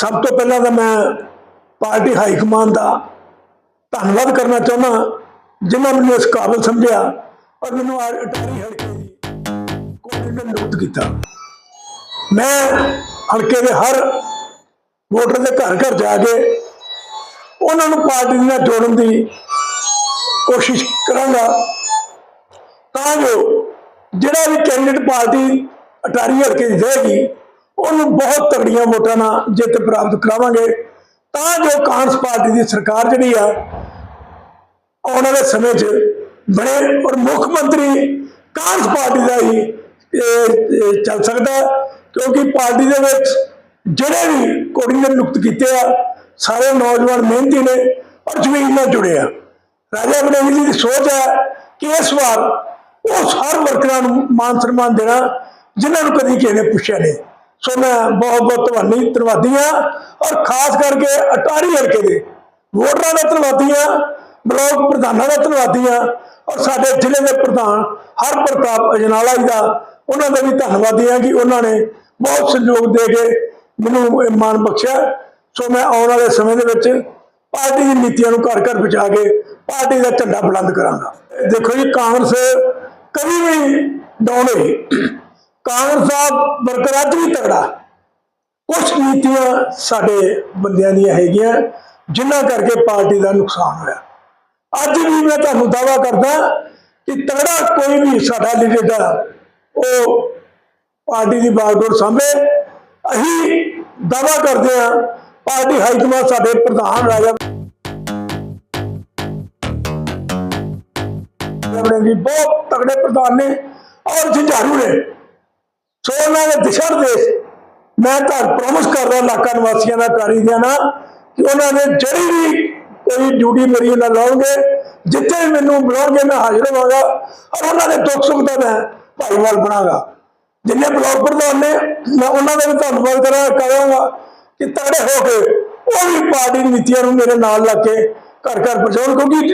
ਸਭ ਤੋਂ ਪਹਿਲਾਂ ਤਾਂ ਮੈਂ ਪਾਰਟੀ ਹਾਈ ਕਮਾਂਡ ਦਾ ਧੰਨਵਾਦ ਕਰਨਾ ਚਾਹੁੰਦਾ ਜਿਨ੍ਹਾਂ ਮੈਨੂੰ ਇਸ ਕਾਬਲ ਸਮਝਿਆ ਔਰ ਮੈਨੂੰ ਅਟਾਰੀ ਹਲਕੇ ਦੀ ਕੋਆਰਡੀਨੇਟਰ ਨਿਯੁਕਤ ਕੀਤਾ। ਮੈਂ ਹਲਕੇ ਦੇ ਹਰ ਵੋਟਰ ਦੇ ਘਰ ਘਰ ਜਾ ਕੇ ਉਹਨਾਂ ਨੂੰ ਪਾਰਟੀ ਨਾਲ ਜੋੜਨ ਦੀ ਕੋਸ਼ਿਸ਼ ਕਰਾਂਗਾ ਤਾਂ ਜੋ ਜਿਹੜਾ ਵੀ ਕੈਂਡੀਡੇਟ ਪਾਰਟੀ ਅਟਾਰੀ ਹਲਕੇ ਦੀ ਦੇਗੀ ਉਹਨੂੰ ਬਹੁਤ ਤਗੜੀਆਂ ਵੋਟਾਂ ਨਾਲ ਜਿੱਤ ਪ੍ਰਾਪਤ ਕਰਾਵਾਂਗੇ। ਤਾਂ ਜੋ ਕਾਂਗਰਸ ਪਾਰਟੀ ਦੀ ਸਰਕਾਰ ਜਿਹੜੀ ਆ, ਆਉਣ ਵਾਲੇ ਸਮੇਂ 'ਚ ਬਣੇ ਔਰ ਮੁੱਖ ਮੰਤਰੀ ਕਾਂਗਰਸ ਪਾਰਟੀ ਦਾ ਹੀ ਚੱਲ ਸਕਦਾ ਕਿਉਂਕਿ ਪਾਰਟੀ ਦੇ ਵਿੱਚ ਜਿਹੜੇ ਵੀ ਕੋਆਰਡੀਨੇਟਰ ਨਿਯੁਕਤ ਕੀਤੇ ਆ, ਸਾਰੇ ਨੌਜਵਾਨ ਮਿਹਨਤੀ ਨੇ ਔਰ ਜ਼ਮੀਨ ਨਾਲ ਜੁੜੇ ਆ। ਰਾਜਾ ਵੜਿੰਗ ਜੀ ਦੀ ਸੋਚ ਹੈ ਕਿ ਇਸ ਵਾਰ ਉਹ ਹਰ ਵਰਕਰਾਂ ਨੂੰ ਮਾਨ ਸਨਮਾਨ ਦੇਣਾ ਜਿਨ੍ਹਾਂ ਨੂੰ ਕਦੀ ਕਿਸੇ ਨੇ ਪੁੱਛਿਆ ਨਹੀਂ। ਸੋ ਮੈਂ ਬਹੁਤ ਬਹੁਤ ਧੰਨਵਾਦੀ ਧੰਨਵਾਦੀ ਹਾਂ ਔਰ ਖਾਸ ਕਰਕੇ ਅਟਾਰੀ ਹਲਕੇ ਦੇ ਵੋਟਰਾਂ ਦਾ ਧੰਨਵਾਦੀ ਹਾਂ, ਬਲਾਕ ਪ੍ਰਧਾਨਾਂ ਦਾ ਧੰਨਵਾਦੀ ਹਾਂ ਔਰ ਸਾਡੇ ਜ਼ਿਲ੍ਹੇ ਦੇ ਪ੍ਰਧਾਨ ਹਰ ਪ੍ਰਤਾਪ ਅਜਨਾਲਾ ਜੀ ਦਾ ਉਹਨਾਂ ਦਾ ਵੀ ਧੰਨਵਾਦੀ ਹਾਂ ਕਿ ਉਹਨਾਂ ਨੇ ਬਹੁਤ ਸਹਿਯੋਗ ਦੇ ਕੇ ਮੈਨੂੰ ਇਹ ਮਾਣ ਬਖਸ਼ਿਆ। ਸੋ ਮੈਂ ਆਉਣ ਵਾਲੇ ਸਮੇਂ ਦੇ ਵਿੱਚ ਪਾਰਟੀ ਦੀ ਨੀਤੀਆਂ ਨੂੰ ਘਰ ਘਰ ਪਹੁੰਚਾ ਕੇ ਪਾਰਟੀ ਦਾ ਝੰਡਾ ਬੁਲੰਦ ਕਰਾਂਗਾ। ਦੇਖੋ ਜੀ, ਕਾਂਗਰਸ ਕਦੀ ਵੀ ਡਾਊਨ ਹੋਈ। ਕਾਂਗਰਸ ਦਾ ਵਰਕਰ ਅੱਜ ਵੀ ਤਗੜਾ। ਕੁਝ ਨੀਤੀਆਂ ਸਾਡੇ ਬੰਦਿਆਂ ਦੀਆਂ ਹੈਗੀਆਂ, ਜਿਨ੍ਹਾਂ ਕਰਕੇ ਪਾਰਟੀ ਦਾ ਨੁਕਸਾਨ ਹੋਇਆ। ਅੱਜ ਵੀ ਮੈਂ ਤੁਹਾਨੂੰ ਦਾਵਾ ਕਰਦਾ ਕਿ ਤਗੜਾ ਕੋਈ ਵੀ ਸਾਡਾ ਲੀਡਰ ਦਾ, ਉਹ ਪਾਰਟੀ ਦੀ ਬਾਗਡੋਰ ਸਾਹਮਣੇ ਅਸੀਂ ਦਾਵਾ ਕਰਦੇ ਹਾਂ, ਪਾਰਟੀ ਹਾਈ ਕਮਾਂਡ ਸਾਡੇ ਪ੍ਰਧਾਨ ਰਾਜਾ ਆਪਣੇ ਵੀ ਬਹੁਤ ਤਗੜੇ ਪ੍ਰਧਾਨ ਨੇ ਔਰ ਜੰਝਾਰੂ ਨੇ। ਸੋ ਉਹਨਾਂ ਦੇ ਦਿਸ਼ਾ ਨਿਰਦੇਸ਼ ਮੈਂ ਤਾਂ ਪ੍ਰੋਮਿਸ ਕਰਦਾ ਇਲਾਕਾ ਨਿਵਾਸੀਆਂ ਦਾ ਤਾਰੀ ਦੇਣਾ ਕਿ ਉਹਨਾਂ ਨੇ ਜਿਹੜੀ ਵੀ ਕੋਈ ਡਿਊਟੀ ਮੇਰੀ ਨਾਲ ਲਾਉਣਗੇ, ਜਿੱਥੇ ਵੀ ਮੈਨੂੰ ਬੁਲਾਉਣਗੇ ਮੈਂ ਹਾਜ਼ਰ ਹੋਵਾਂਗਾ ਔਰ ਉਹਨਾਂ ਦੇ ਦੁੱਖ ਸੁੱਖ ਦਾ ਮੈਂ ਭਾਈਵਾਲ ਬਣਾਗਾ। ਜਿੰਨੇ ਬਲਾਕ ਪ੍ਰਧਾਨ ਨੇ, ਮੈਂ ਉਹਨਾਂ ਦਾ ਵੀ ਧੰਨਵਾਦ ਕਰਾਂ, ਕਰਾਂਗਾ ਕਿ ਤੜੇ ਹੋ ਕੇ ਉਹ ਵੀ ਪਾਰਟੀ ਨੀਤੀਆਂ ਨੂੰ ਮੇਰੇ ਨਾਲ ਲੱਗ ਕੇ ਘਰ ਘਰ ਪਹੁੰਚਾਉਣ, ਕਿਉਂਕਿ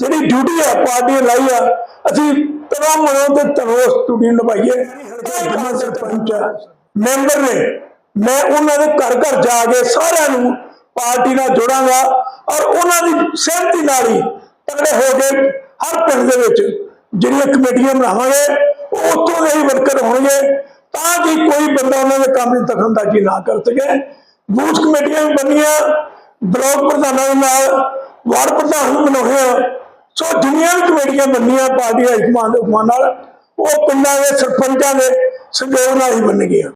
ਜਿਹੜੀ ਡਿਊਟੀ ਹੈ ਪਾਰਟੀ ਨੇ ਲਾਈ ਆ ਅਸੀਂ ਤਮਾਮ ਮਨੋਂ ਤੇ ਤਨੋਸ ਡਿਊਟੀ ਨਿਭਾਈਏ। ਜਿੰਨਾ ਸਰਪੰਚ ਮੈਂਬਰ ਨੇ। ਮੈਂ ਉਹਨਾਂ ਦੇ ਘਰ ਘਰ ਜਾ ਕੇ ਸਾਰਿਆਂ ਨੂੰ ਪਾਰਟੀ ਨਾਲ ਜੋੜਾਂਗਾ ਔਰ ਉਹਨਾਂ ਦੀ ਸਹਿਮਤੀ ਨਾਲ ਹੀ ਤਗੜੇ ਹੋ ਕੇ ਹਰ ਪਿੰਡ ਦੇ ਵਿੱਚ ਜਿਹੜੀਆਂ ਕਮੇਟੀਆਂ ਬਣਾਵਾਂਗੇ, ਉਹ ਦੇ ਹੀ ਵਰਕਰ ਹੋਣਗੇ ਤਾਂ ਕਿ ਕੋਈ ਬੰਦਾ ਉਹਨਾਂ ਦੇ ਕੰਮ ਦੀ ਦਖਲਅੰਦਾਜ਼ੀ ਨਾ ਕਰ ਸਕੇ। ਬੂਥ ਕਮੇਟੀਆਂ ਵੀ ਬਣੀਆਂ, ਬਲਾਕ ਪ੍ਰਧਾਨਾਂ ਦੇ ਨਾਲ, ਵਾਰਡ ਪ੍ਰਧਾਨ ਵੀ ਬਣਾਉਣੇ ਸੋ ਜਿੰਨੀਆਂ ਵੀ ਕਮੇਟੀਆਂ ਬੰਨੀਆਂ ਪਾਰਟੀ ਹਾਈ ਕਮਾਂਡ ਦੇ ਹੁਕਮਾਂ ਨਾਲ, ਉਹ ਪਿੰਡਾਂ ਦੇ ਸਰਪੰਚਾਂ ਦੇ ਸਹਿਯੋਗ ਨਾਲ ਹੀ ਬਣ ਬਣਨਗੀਆਂ